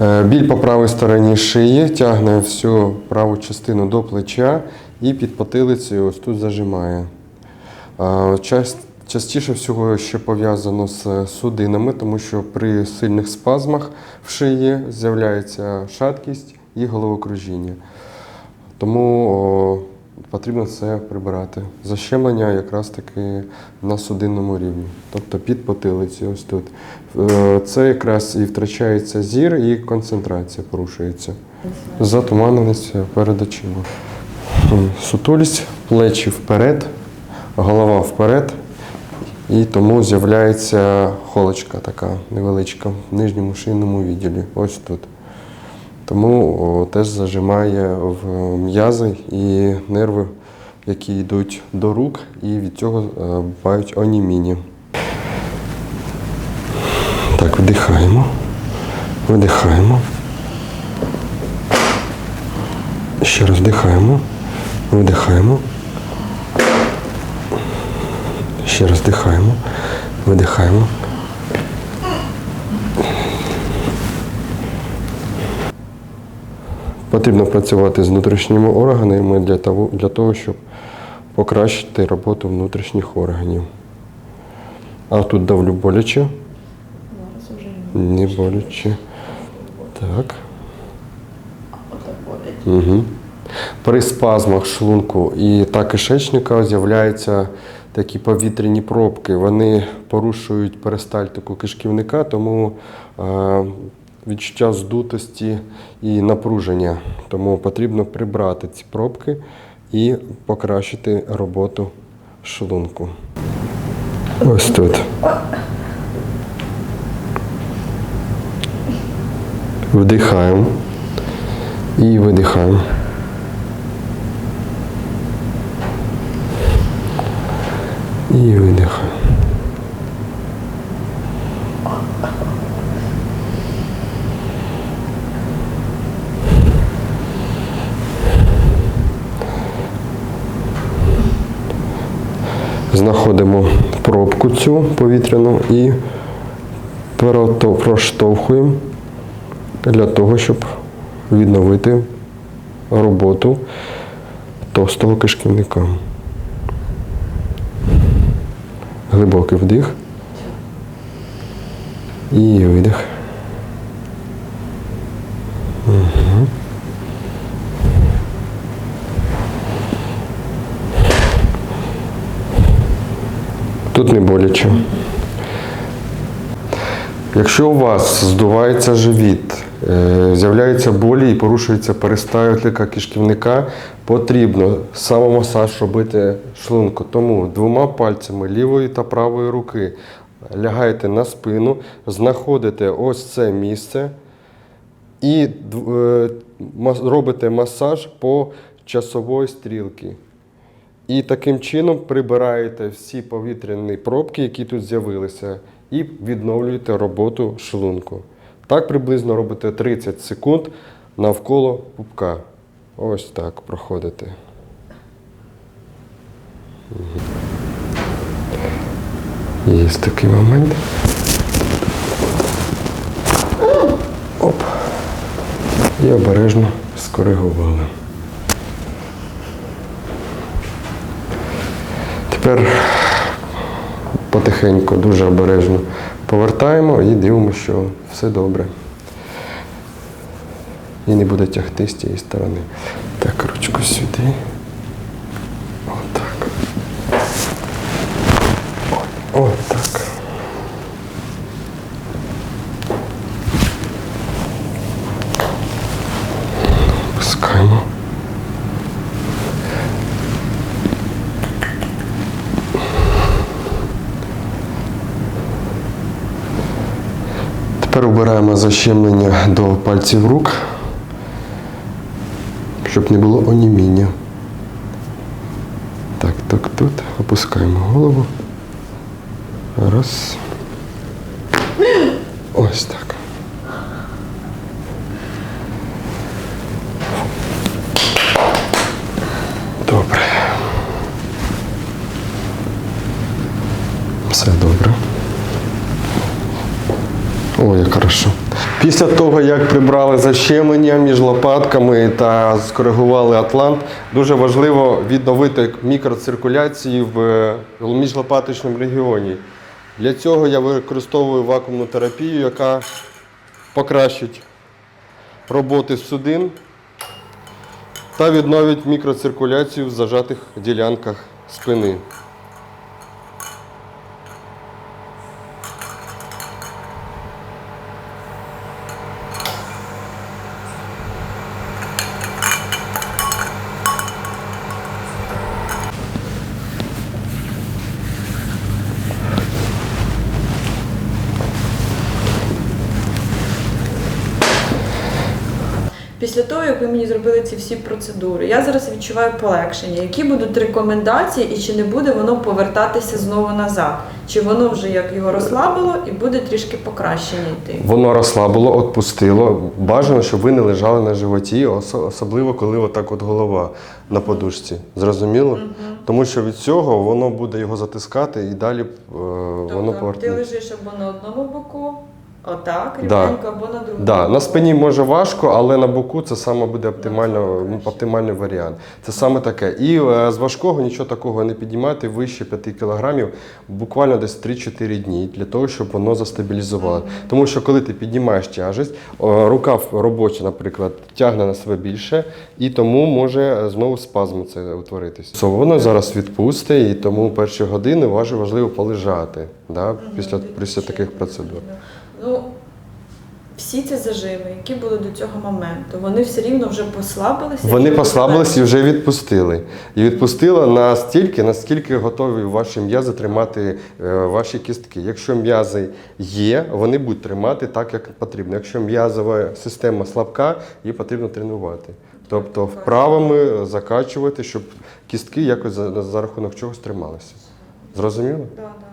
Е, Біль по правій стороні шиї тягне всю праву частину до плеча і під потилицею ось тут зажимає. Е, частіше всього ще пов'язано з судинами, тому що при сильних спазмах в шиї з'являється шаткість і головокружіння. Тому потрібно це прибирати. Защемлення якраз таки на судинному рівні, тобто під потилицею ось тут. Е, Це якраз і втрачається зір, і концентрація порушується. Затуманеність перед очима. Сутулість, плечі вперед, голова вперед. І тому з'являється холочка така невеличка в нижньому шийному відділі. Ось тут. Тому теж зажимає в м'язи і нерви, які йдуть до рук, і від цього е, бувають оніміння. Так, вдихаємо, видихаємо. Ще раз вдихаємо, видихаємо. Ще раз вдихаємо, видихаємо. Потрібно працювати з внутрішніми органами для того, для того, щоб покращити роботу внутрішніх органів. А тут давлю боляче. Не боляче. Так. Угу. При спазмах шлунку і та кишечника з'являються такі повітряні пробки. Вони порушують перистальтику кишківника, тому е, відчуття здутості і напруження. Тому потрібно прибрати ці пробки і покращити роботу шлунку. Ось тут. Вдихаємо і видихаємо. І видихаємо. Знаходимо пробку цю повітряну і проштовхуємо для того, щоб відновити роботу товстого кишківника. Глибокий вдих і видих. Мгм. Тут не боляче. Якщо у вас здувається живіт, е, з'являються болі і порушується перистальтика кишківника, потрібно самомасаж робити шлунку. Тому двома пальцями лівої та правої руки лягаєте на спину, знаходите ось це місце і е, робите масаж по часової стрілки. І таким чином прибираєте всі повітряні пробки, які тут з'явилися, і відновлюєте роботу шлунку. Так приблизно робите 30 секунд навколо пупка. Ось так проходите. Є такий момент. Оп. І обережно скоригували. Тепер потихеньку, дуже обережно повертаємо і дивимося, що все добре. І не буде тягти з тієї сторони. Так, ручку сюди. Отак. Отак. Пускаємо. Тепер обираємо защемлення до пальців рук, щоб не було оніміння. Так, так, тут. Опускаємо голову. Раз. Ось так. Добре. Все добре. Ой, як хорошо. Після того, як прибрали защемлення між лопатками та скоригували атлант, дуже важливо відновити мікроциркуляцію в е, міжлопаточному регіоні. Для цього я використовую вакуумну терапію, яка покращить роботи судин та відновить мікроциркуляцію в зажатих ділянках спини. Після того, як ви мені зробили ці всі процедури, я зараз відчуваю полегшення. Які будуть рекомендації, і чи не буде воно повертатися знову назад? Чи воно вже як його розслабило і буде трішки покращення йти? Воно розслабило, відпустило. Бажано, щоб ви не лежали на животі, особливо коли отак от голова на подушці. Зрозуміло? Тому що від цього воно буде його затискати і далі е, воно Тобто ти лежиш або на одному боку, отак, Да. рівненько, або на другому. Да, на спині може важко, але на боку це саме буде оптимально, оптимальний варіант. Це саме таке. І е, з важкого нічого такого не піднімати вище 5 кілограмів, буквально десь 3-4 дні для того, щоб воно застабілізувало. Тому що коли ти піднімаєш тяжесть, о, рука робоча, наприклад, тягне на себе більше, і тому може е, знову спазм це утворитись. So, воно зараз відпусте, і тому перші години важ- важливо полежати да, після, після таких процедур. Ну, всі ці зажими, які були до цього моменту, вони все рівно вже послабилися. Вони чи послабились і вже відпустили. І відпустила настільки, наскільки готові ваші м'язи тримати е, ваші кістки. Якщо м'язи є, вони будуть тримати так, як потрібно. Якщо м'язова система слабка, її потрібно тренувати. Тобто вправами закачувати, щоб кістки якось за, за рахунок чогось трималися. Зрозуміло? Да, да.